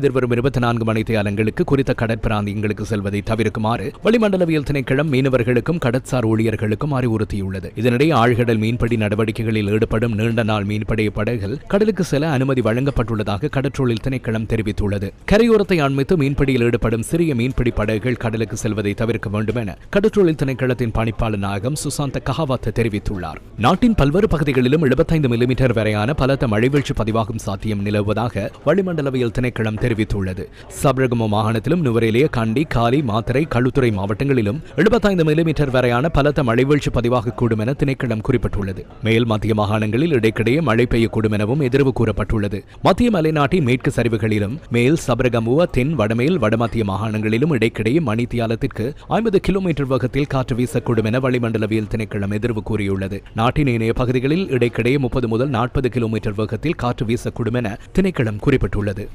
எதிர்வரும் இருபத்தி நான்கு மணி மணித்தியாலங்களுக்கு குறித்த கடற்பிராந்தியங்களுக்கு செல்வதை தவிர்க்குமாறு வளிமண்டலவியல் திணைக்களம் மீனவர்களுக்கும் கடற்சார் ஊழியர்களுக்கும் அறிவுறுத்தியுள்ளது. இதனிடையே ஆழ்கடல் மீன்பிடி நடவடிக்கைகளில் ஈடுபடும் நீண்ட நாள் மீன்பிடி படகுகள் கடலுக்கு செல்ல அனுமதி வழங்கப்பட்டுள்ளதாக கடற்றொழில் திணைக்களம் தெரிவித்துள்ளது. கரையோரத்தை அண்மித்து மீன்பிடியில் ஈடுபடும் சிறிய மீன்பிடி படகுகள் கடலுக்கு செல்வதை தவிர்க்க வேண்டும் என கடற்றொழில் திணைக்களத்தின் பணிப்பாளர் நாயகம் சுசாந்த கஹாவத் தெரிவித்துள்ளார். நாட்டின் பல்வேறு பகுதிகளிலும் 75 மில்லிமீட்டர் வரையான பலத்த மழைவீழ்ச்சி பதிவாகும் சாத்தியம் நிலவுவதாக வளிமண்டலவியல் திணைக்களம் தெரிவித்துள்ளது. சபரகம மாகாணத்திலும் நுவரேலிய கண்டி காலி மாத்தரை களுத்துறை மாவட்டங்களிலும் 75 மில்லிமீட்டர் வரையான பலத்த மழைவீழ்ச்சி பதிவாகக்கூடும் என திணைக்களம் குறிப்பிட்டுள்ளது. மேல் மத்திய மாகாணங்களில் இடைக்கிடையே மழை பெய்யக்கூடும் எனவும் எதிர்வு கூறப்பட்டுள்ளது. மத்திய மலைநாட்டின் மேற்கு சரிவுகளிலும் மேல் சபரகமுவ தென் வடமேல் வடமத்திய மாகாணங்களிலும் இடைக்கிடையே மணித்தியாலத்திற்கு ஐம்பது கிலோமீட்டர் வேகத்தில் காற்று வீசக்கூடும் என வளிமண்டலவியல் திணைக்களம் எதிர்வு கூறியுள்ளது. நாட்டின் இணைய பகுதிகளில் இடைக்கிடையே முப்பது முதல் நாற்பது கிலோமீட்டர் வேகத்தில் காற்று வீசக்கூடும் என திணைக்களம் குறிப்பிட்டுள்ளது.